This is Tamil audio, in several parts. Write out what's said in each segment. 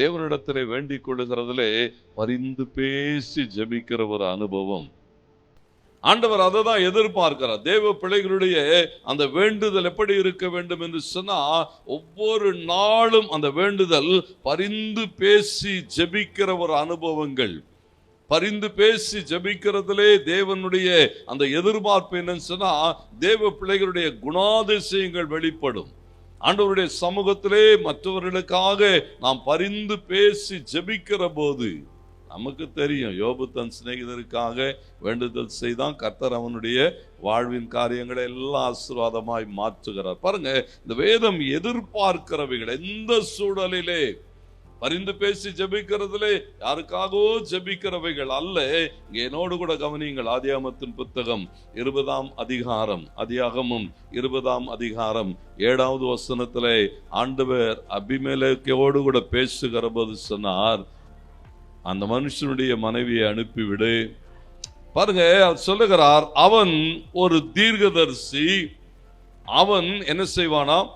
தேவனிடத்திலே வேண்டிக் கொள்ளுகிறதிலே பரிந்து பேசி ஜெபிக்கிற ஒரு அனுபவம். ஆண்டவர் அதை தான் எதிர்பார்க்கிறார். தேவ பிள்ளைகளுடைய அந்த வேண்டுதல் எப்படி இருக்க வேண்டும் என்று சொன்னால் ஒவ்வொரு நாளும் அந்த வேண்டுதல் பரிந்து பேசி ஜெபிக்கிற ஒரு அனுபவங்கள். பரிந்து பேசி ஜெபிக்கிறதுலே தேவனுடைய அந்த எதிர்பார்ப்பு என்னன்னு சொன்னால் தேவ பிள்ளைகளுடைய குணாதிசயங்கள் வெளிப்படும். ஆண்டவருடைய சமூகத்திலே மற்றவர்களுக்காக நாம் பரிந்து பேசி ஜெபிக்கிற போது நமக்கு தெரியும் யோபு தன் சிநேகிதருக்காக வேண்டுதல் செய்தான். கர்த்தர் அவனுடைய வாழ்வின் காரியங்களை எல்லாம் ஆசீர்வாதமாய் மாற்றுகிறார். பாருங்க இந்த வேதம் எதிர்பார்க்கிறவைகள் எந்த சூழலிலே பரிந்து பேசி ஜெபிக்கிறதுலே யாருக்காகவோ ஜெபிக்கிறவைகள் அல்ல. இங்கே என்னோடு கூட கவனியுங்கள் ஆதியாமத்தின் புத்தகம் இருபதாம் அதிகாரம் அதியாகமும் இருபதாம் அதிகாரம் ஏழாவது வசனத்திலே ஆண்டவர் அபிமேலக்கையோடு கூட பேசுகிற போது சொன்னார் அந்த மனுஷனுடைய மனைவியை அனுப்பிவிடு. பாருங்க அவர் சொல்லுகிறார் அவன் ஒரு தீர்க்கதரிசி அவன் என்ன செய்வானாம்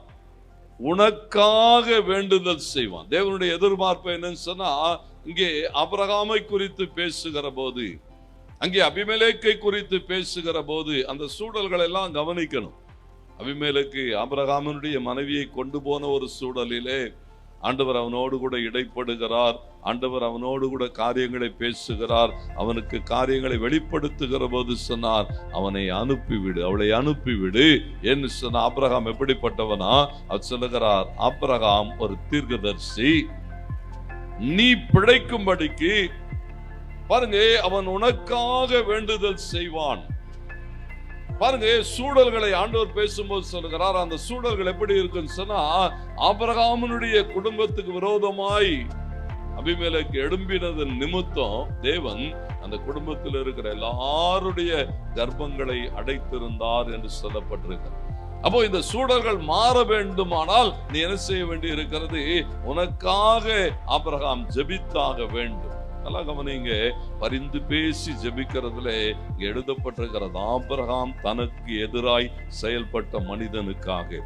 உனக்காக வேண்டுதல் செய்வான். தேவனுடைய எதிர்பார்ப்பு என்னன்னு சொன்னா இங்கே அபிரகாமை குறித்து பேசுகிற போது அங்கே அபிமேலேக்கை குறித்து பேசுகிற போது அந்த சூழல்களை எல்லாம் கவனிக்கணும். அபிமேலுக்கு அபிரகாமனுடைய மனைவியை கொண்டு போன ஒரு சூழலிலே ஆண்டவர் அவனோடு கூட இடைப்படுகிறார். ஆண்டவர் அவனோடு கூட காரியங்களை பேசுகிறார். அவனுக்கு காரியங்களை வெளிப்படுத்துகிற போது சொன்னார் அவனை அனுப்பிவிடு அவளை அனுப்பிவிடு. என்று சொன்ன ஆப்ரகாம் எப்படிப்பட்டவனா? அவர் சொல்லுகிறார் ஆப்ரகாம் ஒரு தீர்க்கதர்சி. நீ பிழைக்கும்படிக்கு பாருங்க அவன் உனக்காக வேண்டுதல் செய்வான். பாருங்க சூழல்களை ஆண்டவர் பேசும்போது சொல்லுகிறார் அந்த சூழல்கள் எப்படி இருக்குன்னு சொன்னா ஆபிரகாமனுடைய குடும்பத்துக்கு விரோதமாய் அபிமேலைக்கு எழும்பினதன் நிமித்தம் தேவன் அந்த குடும்பத்தில் இருக்கிற எல்லாருடைய கர்ப்பங்களை அடைத்திருந்தார் என்று சொல்லப்பட்டிருக்கிறார் அப்போ இந்த சூழல்கள் மாற வேண்டுமானால் நீ என்ன செய்ய வேண்டி இருக்கிறது உனக்காக ஆபரகாம் ஜெபித்தாக வேண்டும். நல்லா கவனிங்க. பரிந்து பேசி ஜபிக்கிறதுல எழுதப்பட்டிருக்கிறது ஆபிரகாம் தனக்கு எதிராய் செயல்பட்ட மனிதனுக்காக.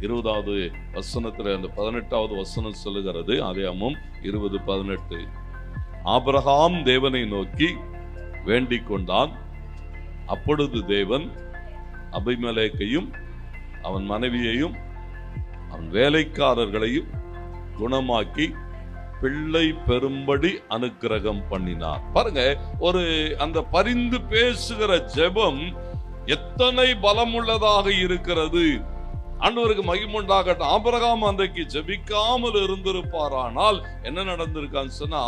இருபதாவது வசனத்துல அந்த பதினெட்டாவது வசனம் சொல்லுகிறது அதேமும் இருபது பதினெட்டு. ஆபிரகாம் தேவனை நோக்கி வேண்டிக் கொண்டான். அப்பொழுது தேவன் அபிமலேக்கையும் அவன் மனைவியையும் அவன் வேலைக்காரர்களையும் குணமாக்கி பிள்ளை பெறும்படி அனுக்கிரகம் பண்ணினார். பாருங்க ஒரு அந்த பரிந்து பேசுகிற ஜெபம் எத்தனை பலமுள்ளதாக இருக்கிறது. ஆண்டவருக்கு மகிமுண்டாகட்டும் ஆபரகாம் அன்றைக்கு இருந்திருப்பார் இருந்திருப்பாரானால் என்ன நடந்திருக்கான்னு சொன்னா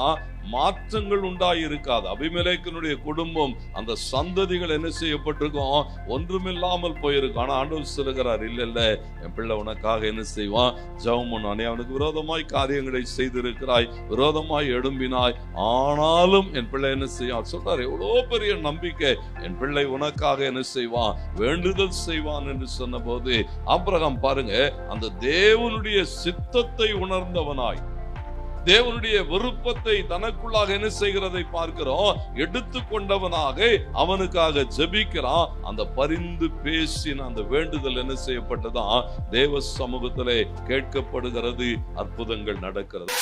மாற்றங்கள் உண்டாகி இருக்காது அபிமலேக்கனுடைய குடும்பம் அந்த சந்ததிகள் என்ன செய்யப்பட்டிருக்கும் ஒன்றுமில்லாமல் போயிருக்கும். ஆனால் ஆண்டவர் சொல்லுகிறார் இல்லை இல்லை என் பிள்ளை உனக்காக என்ன செய்வான்? ஜவம் பண்ணானே அவனுக்கு விரோதமாய் காரியங்களை செய்திருக்கிறாய் விரோதமாய் எழும்பினாய். ஆனாலும் என் பிள்ளை என்ன செய்வான்? சொல்றாரு எவ்வளோ பெரிய நம்பிக்கை. என் பிள்ளை உனக்காக என்ன செய்வான்? வேண்டுதல் செய்வான் என்று சொன்னபோது அப்ரகம் பாருங்க அந்த தேவனுடைய சித்தத்தை உணர்ந்தவனாய் தேவனுடைய விருப்பத்தை தனக்குள்ளாக என்ன செய்கிறதை பார்க்கிறோம். எடுத்து கொண்டவனாக அவனுக்காக ஜெபிக்கிறான். அந்த பரிந்து பேசின அந்த வேண்டுதல் என்ன செய்யப்பட்டதான் தேவ சமூகத்திலே கேட்கப்படுகிறது அற்புதங்கள் நடக்கிறது.